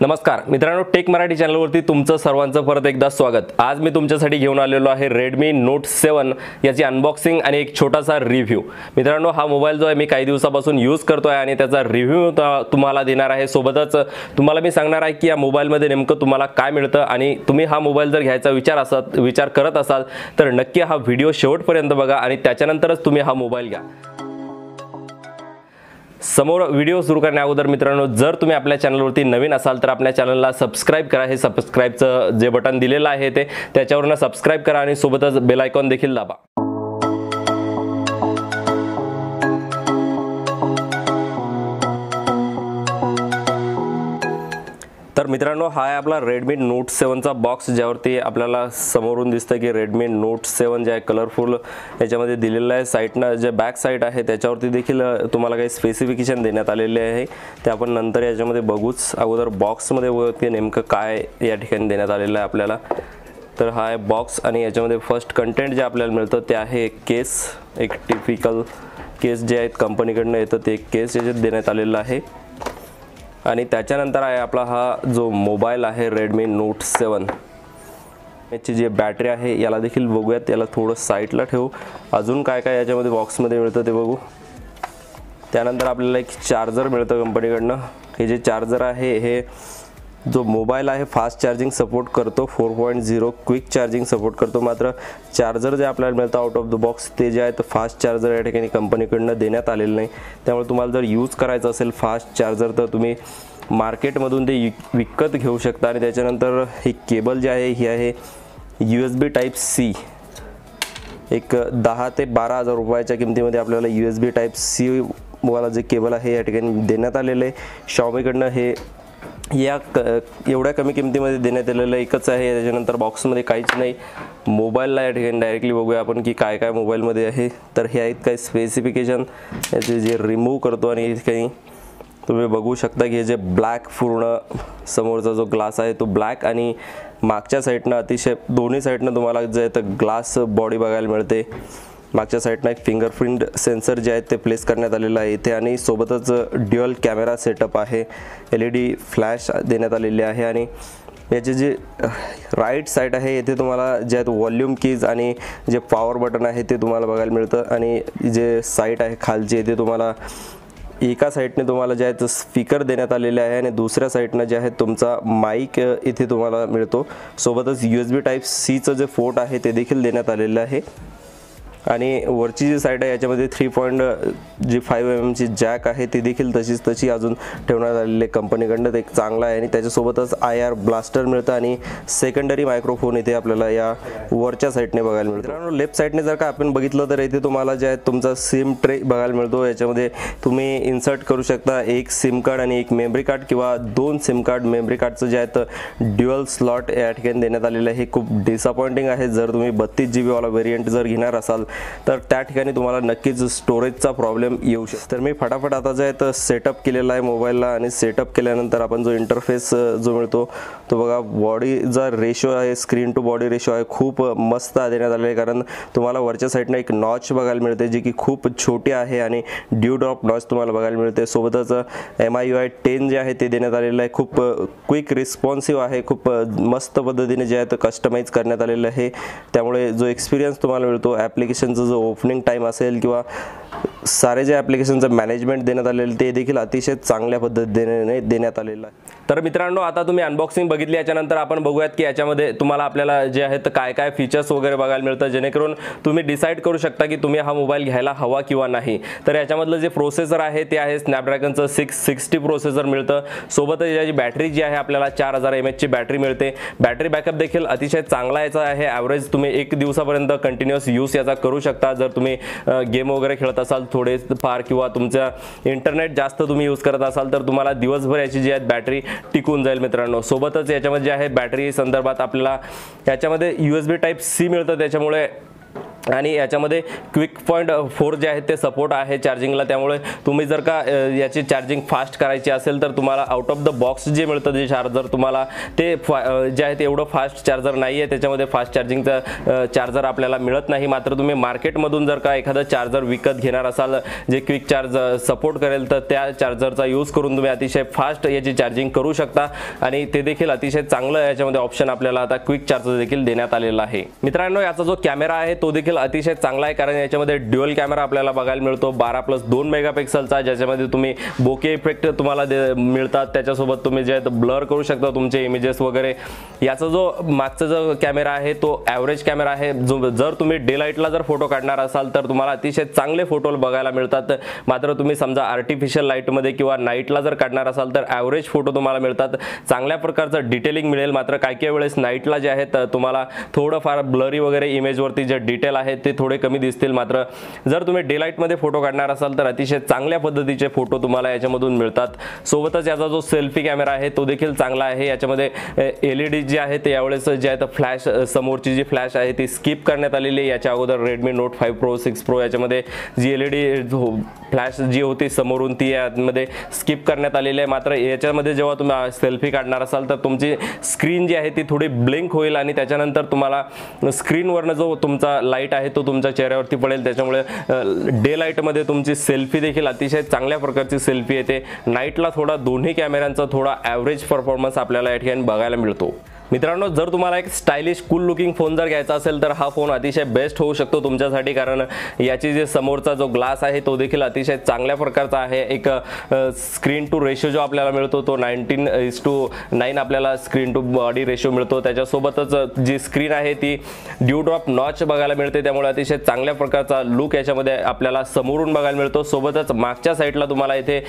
नमस्कार मित्रांनो टेक मराठी चॅनलवरती तुमचं सर्वांचं परत एकदा स्वागत. आज मी तुमच्यासाठी घेऊन आलेलो आहे रेडमी नोट सेवन याची अनबॉक्सिंग आणि एक छोटासा रिव्ह्यू मित्रांनो हा मोबाईल जो आहे मी काही दिवसापासून यूज करतो आहे आणि त्याचा रिव्ह्यू तुम्हाला देणार आहे. सोबतच तुम्हाला मी सांगणार आहे की या मोबाईलमध्ये नेमकं तुम्हाला काय मिळतं आणि तुम्ही हा मोबाईल जर घ्यायचा विचार असत विचार करत असाल तर नक्की हा व्हिडिओ शेवटपर्यंत बघा आणि त्याच्यानंतरच तुम्ही हा मोबाईल घ्या. समोर व्हिडिओ सुरू करण्या अगोदर मित्रांनो जर तुम्ही आपल्या चॅनलवरती नवीन असाल तर आपल्या चॅनलला सबस्क्राईब करा. हे सबस्क्राईबचं जे बटन दिलेलं आहे ते त्याच्यावरनं सबस्क्राईब करा आणि सोबतच बेल आयकॉन देखील दाबा. मित्रांनो हा आहे आपला रेडमी नोट सेवनचा बॉक्स ज्यावरती आपल्याला समोरून दिसतं की रेडमी नोट सेवन जे आहे कलरफुल याच्यामध्ये दिलेलं आहे. साईटनं जे बॅक साईट आहे त्याच्यावरती देखील तुम्हाला काही स्पेसिफिकेशन देण्यात आलेले आहे. ते आपण नंतर याच्यामध्ये बघूच. अगोदर बॉक्समध्ये वरती नेमकं काय या ठिकाणी देण्यात आलेलं आहे आपल्याला. तर हा आहे बॉक्स आणि याच्यामध्ये फर्स्ट कंटेंट जे आपल्याला मिळतं ते आहे एक केस एक टिपिकल केस जे आहेत कंपनीकडनं येतं ते एक केस याच्यात देण्यात आलेलं आहे. आणि त्याच्यानंतर आहे आपला हा जो मोबाईल आहे रेडमी नोट सेवन याची जी बॅटरी आहे याला देखील बघूयात. याला थोडं साईडला ठेवू. अजून काय काय याच्यामध्ये बॉक्समध्ये मिळतं ते बघू. त्यानंतर आपल्याला एक चार्जर मिळतं कंपनीकडनं हे जे चार्जर आहे हे जो मोबाईल आहे फास्ट चार्जिंग सपोर्ट करतो four point zero quick charging support करतो. मात्र चार्जर जे आपल्याला मिळतं आउट ऑफ द बॉक्स ते जे आहे तर फास्ट चार्जर या ठिकाणी कंपनीकडनं देण्यात आलेलं नाही. त्यामुळे तुम्हाला जर यूज करायचं असेल फास्ट चार्जर तर तुम्ही मार्केटमधून ते विकत घेऊ शकता. आणि त्याच्यानंतर ही केबल जी आहे ही आहे U S B type C एक दहा ते बारा हजार रुपयाच्या किमतीमध्ये आपल्याला U S B type C वाला जे केबल आहे या ठिकाणी देण्यात आलेलं आहे. शॉमीकडनं हे या क एवढ्या कमी किमतीमध्ये देण्यात आलेलं एकच आहे. त्याच्यानंतर बॉक्समध्ये काहीच नाही. मोबाईलला या ठिकाणी डायरेक्टली बघूया आपण की काय काय मोबाईलमध्ये आहे. तर हे आहेत काही स्पेसिफिकेशन याचे जे रिमूव्ह करतो आणि काही तुम्ही बघू शकता की हे जे ब्लॅक पूर्ण समोरचा जो ग्लास आहे तो ब्लॅक आणि मागच्या साईडनं अतिशय दोन्ही साईडनं तुम्हाला जे तर ग्लास बॉडी बघायला मिळते. मागच्या साईडनं एक फिंगरप्रिंट सेन्सर जे आहेत ते प्लेस करण्यात आलेलं आहे इथे आणि सोबतच ड्युअल कॅमेरा सेटअप आहे. एल ई डी फ्लॅश देण्यात आलेली आहे आणि याचे जे राईट साईड आहे येथे तुम्हाला जे आहेत व्हॉल्यूम कीज आणि जे पॉवर बटन आहे ते तुम्हाला बघायला मिळतं आणि जे साईट आहे खालची येथे तुम्हाला एका साईडने तुम्हाला जे आहेत स्पीकर देण्यात आलेले आहे आणि दुसऱ्या साईडनं जे आहे तुमचा माईक इथे तुम्हाला मिळतो. सोबतच यू एस बी टाईप सीचं जे फोर्ट आहे ते देखील देण्यात आलेलं आहे. आणि वरची जी साईड आहे याच्यामध्ये थ्री पॉईंट जी फाईव्ह एम एमची जॅक आहे ती देखील तशीच तशी अजून ठेवण्यात आलेली आहे. कंपनीकडनं ते एक चांगला आहे आणि त्याच्यासोबतच आय आर ब्लास्टर मिळतं आणि सेकंडरी मायक्रोफोन इथे आपल्याला या वरच्या साईडने बघायला मिळतो. मित्रांनो लेफ्ट साईडने जर का आपण बघितलं तर इथे तुम्हाला जे आहे तुमचा सिम ट्रे बघायला मिळतो. याच्यामध्ये तुम्ही इन्सर्ट करू शकता एक सिम कार्ड आणि एक मेमरी कार्ड किंवा दोन सिम कार्ड मेमरी कार्डचं जे आहे तर ड्युअल स्लॉट या ठिकाणी देण्यात आलेलं आहे. हे खूप डिसअपॉइंटिंग आहे. जर तुम्ही बत्तीस जी बीवाला व्हेरियंट जर घेणार असाल तर त्या ठिकाणी तुम्हाला नक्कीच स्टोरेजचा प्रॉब्लेम येऊ शकतो. तर मी फटाफट आता जे आहे तर सेटअप केलेला आहे मोबाईलला आणि सेटअप केल्यानंतर आपण जो इंटरफेस जो मिळतो तो बघा बॉडीचा रेशो आहे स्क्रीन टू बॉडी रेशो आहे खूप मस्त देण्यात आलेला आहे. कारण तुम्हाला वरच्या साईडनं एक नॉच बघायला मिळते जी की खूप छोटी आहे आणि ड्यू ड्रॉप नॉच तुम्हाला बघायला मिळते. सोबतच M I U I ten जे आहे ते देण्यात आलेलं आहे. खूप क्विक रिस्पॉन्सिव्ह आहे खूप मस्त पद्धतीने जे आहे ते कस्टमाइज करण्यात आलेलं आहे. त्यामुळे जो एक्सपिरियन्स तुम्हाला मिळतो ॲप्लिकेशन सेक्शनचं जो ओपनिंग टाईम असेल किंवा सारे जे ॲप्लिकेशनचं मॅनेजमेंट देण्यात आलेलं ते देखील अतिशय चांगल्या पद्धतीने देण्यात आलेलं आहे. तर मित्रांनो आता तुम्ही अनबॉक्सिंग बघितली याच्यानंतर आपण बघूयात की याच्यामध्ये तुम्हाला आपल्याला जे आहेत काय काय फीचर्स वगैरे बघायला मिळतं जेणेकरून तुम्ही डिसाईड करू शकता की तुम्ही हा मोबाईल घ्यायला हवा किंवा नाही. तर याच्यामधलं जे प्रोसेसर आहे ते आहे स्नॅपड्रॅगनचं सिक्स सिक्स्टी प्रोसेसर मिळतं. सोबतच याची बॅटरी जी आहे आपल्याला चार हजार एम एचची बॅटरी मिळते. बॅटरी बॅकअप देखील अतिशय चांगला याचा आहे. ॲव्हरेज तुम्ही एक दिवसापर्यंत कंटिन्युअस यूज याचा करू शकता. जर तुम्ही गेम वगैरे खेळत असाल थोडे फार किंवा तुमच्या इंटरनेट जास्त तुम्ही यूज करत असाल तर तुम्हाला दिवसभर याची जी आहे बॅटरी टिकून जाईल मित्रांनो. सोबतच याच्यामध्ये जे आहे बॅटरी संदर्भात आपल्याला याच्यामध्ये U S B type C मिळतं त्याच्यामुळे आणि याच्यामध्ये क्विक पॉईंट फोर जे आहे ते सपोर्ट आहे चार्जिंगला. त्यामुळे तुम्ही जर का याची चार्जिंग फास्ट करायची असेल तर तुम्हाला आउट ऑफ द बॉक्स जे मिळतं जे चार्जर तुम्हाला ते फा जे आहे ते एवढं फास्ट चार्जर नाही आहे त्याच्यामध्ये फास्ट चार्जिंगचं चार्जर आपल्याला मिळत नाही. मात्र तुम्ही मार्केटमधून जर का एखादं चार्जर विकत घेणार असाल जे क्विक चार्ज सपोर्ट करेल तर त्या चार्जरचा यूज करून तुम्ही अतिशय फास्ट याची चार्जिंग करू शकता. आणि ते देखील अतिशय चांगलं याच्यामध्ये ऑप्शन आपल्याला आता क्विक चार्जर देखील देण्यात आलेला आहे. मित्रांनो याचा जो कॅमेरा आहे तो देखील अतिशय चांगला आहे कारण याच्यामध्ये ड्युअल कॅमेरा आपल्याला बघायला मिळतो. बारा प्लस दोन मेगापिक्सलचा ज्याच्यामध्ये तुम्ही बोके इफेक्ट तुम्हाला दे- मिळतात. त्याच्यासोबत तुम्ही जे ब्लर करू शकता तुमचे इमेजेस वगैरे. याचा जो मागचा जो कॅमेरा आहे तो ॲव्हरेज कॅमेरा आहे. जो जर तुम्ही डे लाईटला जर फोटो काढणार असाल तर तुम्हाला अतिशय चांगले फोटो बघायला मिळतात. मात्र तुम्ही समजा आर्टिफिशियल लाईटमध्ये किंवा नाईटला जर काढणार असाल तर ॲव्हरेज फोटो तुम्हाला मिळतात. चांगल्या प्रकारचं डिटेलिंग मिळेल. मात्र काही काही वेळेस नाईटला जे आहे तर तुम्हाला थोडंफार ब्लरी वगैरे इमेजवरती जे डिटेल आहे आहेत ते थोडे कमी दिसतील. मात्र जर तुम्ही डेलाईटमध्ये फोटो काढणार असाल तर अतिशय चांगल्या पद्धतीचे फोटो तुम्हाला याच्यामधून मिळतात. सोबतच याचा जो सेल्फी कॅमेरा आहे तो देखील चांगला आहे. याच्यामध्ये एल ई डी जी आहे ते यावेळेस जे आहे फ्लॅश समोरची जी फ्लॅश आहे ती स्किप करण्यात आलेली आहे. याच्या अगोदर Redmi Note five Pro six Pro याच्यामध्ये जी एल ई डी फ्लॅश जी होती समोरून ती यामध्ये स्किप करण्यात आलेली आहे. मात्र याच्यामध्ये जेव्हा तुम्ही सेल्फी काढणार असाल तर तुमची स्क्रीन जी आहे ती थोडी ब्लिंक होईल आणि त्याच्यानंतर तुम्हाला स्क्रीनवरनं जो तुमचा लाइट आहे तो तुमच्या चेहऱ्यावरती पडेल. त्याच्यामुळे डे लाईटमध्ये तुमची सेल्फी देखील अतिशय चांगल्या प्रकारची सेल्फी येते. नाईटला थोडा दोन्ही कॅमेऱ्यांचा थोडा ॲव्हरेज परफॉर्मन्स आपल्याला या ठिकाणी बघायला मिळतो. मित्रांनो जर तुम्हाला एक स्टायलिश कूल लुकिंग फोन जर घ्यायचा असेल तर हा फोन अतिशय बेस्ट होऊ शकतो तुमच्यासाठी कारण याची जे समोरचा जो ग्लास आहे तो देखील अतिशय चांगल्या प्रकारचा आहे. एक स्क्रीन टू रेशो जो आपल्याला मिळतो तो नाईन्टीन इज टू नाईन आपल्याला स्क्रीन टू बॉडी रेशो मिळतो. त्याच्यासोबतच जी स्क्रीन आहे ती ड्यू ड्रॉप नॉच बघायला मिळते. त्यामुळे अतिशय चांगल्या प्रकारचा लुक याच्यामध्ये आपल्याला समोरून बघायला मिळतो. सोबतच मागच्या साईडला तुम्हाला इथे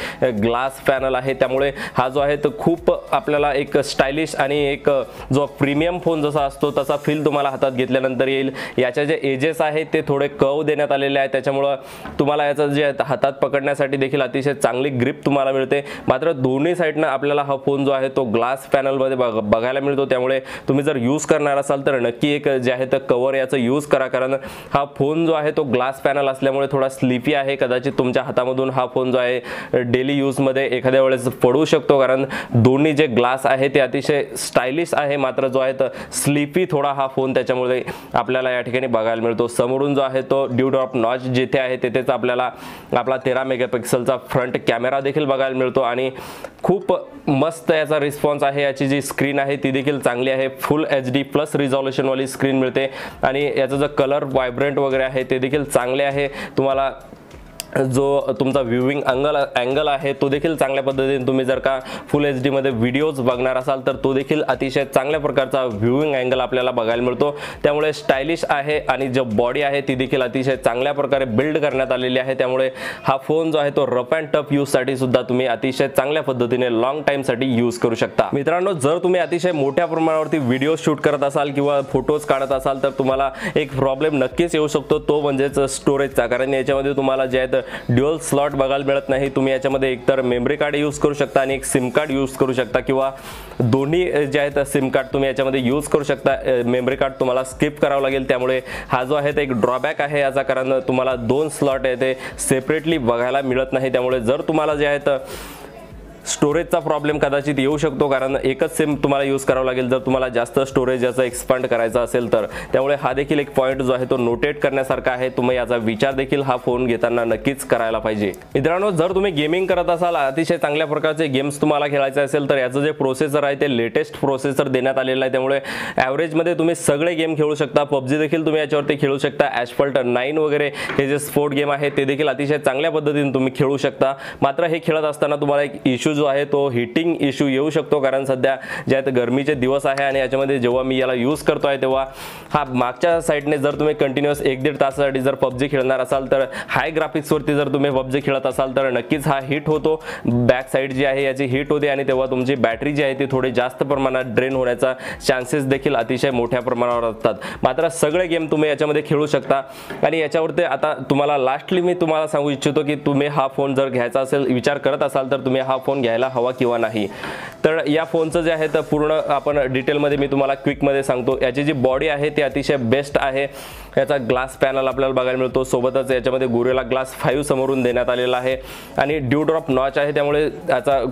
ग्लास पॅनल आहे. त्यामुळे हा जो आहे तो खूप आपल्याला एक स्टायलिश आणि एक जो प्रीमियम फोन जसा असतो तसा फील तुम्हाला हातात घेतल्यानंतर येईल. याच्या जे एजेस आहेत ते थोडे कव देण्यात आलेले आहेत. त्याच्यामुळं तुम्हाला याचं जे हातात पकडण्यासाठी देखील अतिशय चांगली ग्रिप तुम्हाला मिळते. मात्र दोन्ही साईडनं आपल्याला हा फोन जो आहे तो ग्लास पॅनलमध्ये बघ बघायला मिळतो. त्यामुळे तुम्ही जर यूज करणार असाल तर नक्की एक जे आहे तर कवर याचं यूज करा. कारण हा फोन जो आहे तो ग्लास पॅनल असल्यामुळे थोडा स्लिपी आहे. कदाचित तुमच्या हातामधून हा फोन जो आहे डेली यूजमध्ये एखाद्या वेळेस पडू शकतो. कारण दोन्ही जे ग्लास आहे ते अतिशय स्टायलिश आहे. मात्र जो आहे तर स्लिपी थोडा हा फोन त्याच्यामुळे आपल्याला या ठिकाणी बघायला मिळतो. समोरून जो आहे तो ड्यू ड्रॉप नॉच जिथे आहे तिथेच आपल्याला आपला तेरा मेगापिक्सलचा फ्रंट कॅमेरा देखील बघायला मिळतो आणि खूप मस्त याचा रिस्पॉन्स आहे. याची जी स्क्रीन आहे ती देखील चांगली आहे. फुल एच डी प्लस रिझॉल्युशनवाली स्क्रीन मिळते. आणि याचा जो कलर व्हायब्रंट वगैरे आहे ते देखील चांगले आहे. तुम्हाला जो तुमचा व्ह्यूविंग अँगल अँगल आहे तो देखील चांगल्या पद्धतीने तुम्ही जर का फुल एच डीमध्ये व्हिडिओज बघणार असाल तर तो देखील अतिशय चांगल्या प्रकारचा व्ह्यूविंग अँगल आपल्याला बघायला मिळतो. त्यामुळे स्टायलिश आहे आणि जो बॉडी आहे ती देखील अतिशय चांगल्या प्रकारे बिल्ड करण्यात आलेली आहे. त्यामुळे हा फोन जो आहे तो रफ अँड टफ यूजसाठी सुद्धा तुम्ही अतिशय चांगल्या पद्धतीने लॉंग टाईमसाठी यूज करू शकता. मित्रांनो जर तुम्ही अतिशय मोठ्या प्रमाणावरती व्हिडिओ शूट करत असाल किंवा फोटोज काढत असाल तर तुम्हाला एक प्रॉब्लेम नक्कीच येऊ शकतो. तो म्हणजेच स्टोरेजचा कारण याच्यामध्ये तुम्हाला जे आहे ड्युअल स्लॉट बघायला मिळत नाही. तुम्ही याच्यामध्ये एकतर मेमरी कार्ड यूज करू शकता आणि एक सिम कार्ड यूज करू शकता किंवा दोन्ही जे आहेत सिम कार्ड तुम्ही याच्यामध्ये यूज करू शकता. मेमरी कार्ड तुम्हाला स्किप करावं लागेल. त्यामुळे हा जो आहे तो एक ड्रॉबॅक आहे याचा कारण तुम्हाला दोन स्लॉट आहे ते सेपरेटली बघायला मिळत नाही. त्यामुळे जर तुम्हाला जे आहेत स्टोरेजचा प्रॉब्लेम कदाचित येऊ शकतो कारण एकच सिम तुम्हाला यूज करावं लागेल. जर तुम्हाला जास्त स्टोरेज याचा एक्सपांड करायचा असेल तर. त्यामुळे हा देखील एक पॉईंट जो आहे तो नोटेट करण्यासारखा आहे. तुम्ही याचा विचार देखील हा फोन घेताना नक्कीच करायला पाहिजे. मित्रांनो जर तुम्ही गेमिंग करत असाल अतिशय चांगल्या प्रकारचे गेम्स तुम्हाला खेळायचे असेल तर याचं जे प्रोसेसर आहे ते लेटेस्ट प्रोसेसर देण्यात आलेलं आहे. त्यामुळे ॲव्हरेजमध्ये तुम्ही सगळे गेम खेळू शकता. पबजी देखील तुम्ही याच्यावरती खेळू शकता. ॲशफल्ट नाईन वगैरे हे जे स्पोर्ट गेम आहे ते देखील अतिशय चांगल्या पद्धतीने तुम्ही खेळू शकता. मात्र हे खेळत असताना तुम्हाला एक इश्यू जो आहे तो हिटिंग इश्यू येऊ शकतो कारण सध्या जे गरमीचे दिवस आहे आणि याच्यामध्ये जेव्हा मी याला यूज करतो आहे तेव्हा हा मागच्या साईडने जर तुम्ही कंटिन्युअस एक दीड तासासाठी जर पबजी खेळणार असाल तर हाय ग्राफिक्सवरती जर तुम्ही पबजी खेळत असाल तर नक्कीच हा हिट होतो. बॅक साईड जी आहे याची हिट होते आणि तेव्हा तुमची बॅटरी जी आहे ती थोडी जास्त प्रमाणात ड्रेन होण्याचा चान्सेस देखील अतिशय मोठ्या प्रमाणावर असतात. मात्र सगळे गेम तुम्ही याच्यामध्ये खेळू शकता. आणि याच्यावरती आता तुम्हाला लास्टली मी तुम्हाला सांगू इच्छितो की तुम्ही हा फोन जर घ्यायचा असेल विचार करत असाल तर तुम्ही हा फोन घ्यायला हवा किंवा नाही. तर या फोनचं जे आहे तर पूर्ण आपण डिटेलमध्ये मी तुम्हाला क्विकमध्ये सांगतो. याची जी बॉडी आहे ती अतिशय बेस्ट आहे. याचा ग्लास पॅनल आपल्याला बघायला मिळतो. सोबतच याच्यामध्ये गुरेला ग्लास फाईव्ह समोरून देण्यात आलेला आहे. आणि ड्यू ड्रॉप नॉच आहे त्यामुळे याचा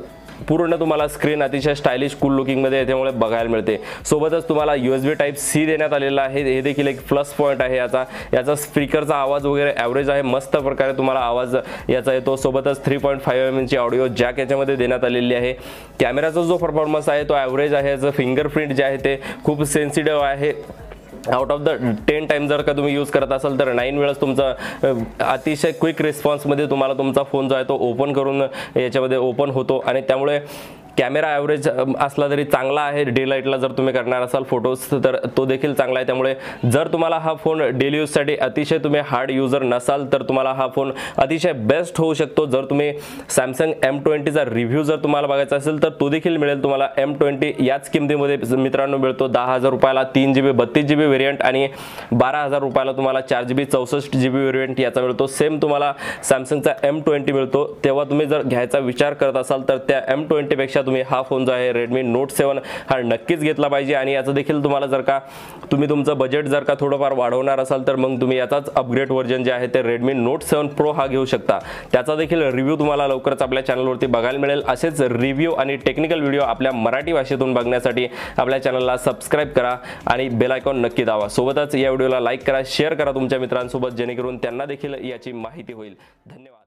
पूर्ण तुम्हाला स्क्रीन अतिशय स्टायलिश कूल लुकिंगमध्ये याच्यामुळे बघायला मिळते. सोबतच तुम्हाला U S B type C देण्यात आलेला आहे. हे देखील एक प्लस पॉईंट आहे याचा. याचा स्पीकरचा आवाज वगैरे ॲव्हरेज आहे. मस्त प्रकारे तुम्हाला आवाज याचा येतो. सोबतच थ्री पॉईंट फाईव्ह एम एमची ऑडिओ जॅक याच्यामध्ये देण्यात आलेली आहे. कॅमेराचा जो परफॉर्मन्स आहे तो ॲव्हरेज आहे. याचं फिंगरप्रिंट जे आहे ते खूप सेन्सिटिव्ह आहे. Out of the ten time जर का तुम्ही यूज करत असाल तर नाईन वेळेस तुमचा अतिशय क्विक रिस्पॉन्समध्ये तुम्हाला तुमचा फोन जो आहे तो ओपन करून याच्यामध्ये ओपन होतो. आणि त्यामुळे कॅमेरा ॲव्हरेज असला तरी चांगला आहे. डे लाईटला जर तुम्ही करणार असाल फोटोज तर तो देखील चांगला आहे. त्यामुळे जर तुम्हाला हा फोन डेली यूजसाठी अतिशय तुम्ही हार्ड युजर नसाल तर तुम्हाला हा फोन अतिशय बेस्ट होऊ शकतो. जर तुम्ही सॅमसंग एम ट्वेंटीचा रिव्ह्यू जर तुम्हाला बघायचा असेल तर तो देखील मिळेल तुम्हाला. एम ट्वेंटी याच किमतीमध्ये मित्रांनो मिळतो. दहा हजार रुपयाला तीन जी बी बत्तीस जी बी व्हेरियंट आणि बारा हजार रुपयाला तुम्हाला चार जी बी चौसष्ट जी बी व्हेरियंट याचा मिळतो. सेम तुम्हाला सॅमसंगचा एम ट्वेंटी मिळतो. तेव्हा तुम्ही जर घ्यायचा विचार करत असाल तर त्या एम ट्वेंटीपेक्षा तुम्ही हा फोन जो आहे रेडमी नोट सेवन हा नक्कीच घेतला पाहिजे. आणि याचं देखील तुम्हाला जर का तुम्ही तुमचं बजेट जर का थोडंफार वाढवणार असाल तर मग तुम्ही याचाच अपग्रेड व्हर्जन जे आहे ते रेडमी नोट सेवन प्रो हा घेऊ शकता. त्याचा देखील रिव्ह्यू तुम्हाला लवकरच आपल्या चॅनलवरती बघायला मिळेल. असेच रिव्ह्यू आणि टेक्निकल व्हिडिओ आपल्या मराठी भाषेतून बघण्यासाठी आपल्या चॅनलला सबस्क्राईब करा आणि बेल आयकॉन नक्की दावा सोबतच या व्हिडिओला लाईक करा शेअर करा तुमच्या मित्रांसोबत जेणेकरून त्यांना देखील याची माहिती होईल. धन्यवाद.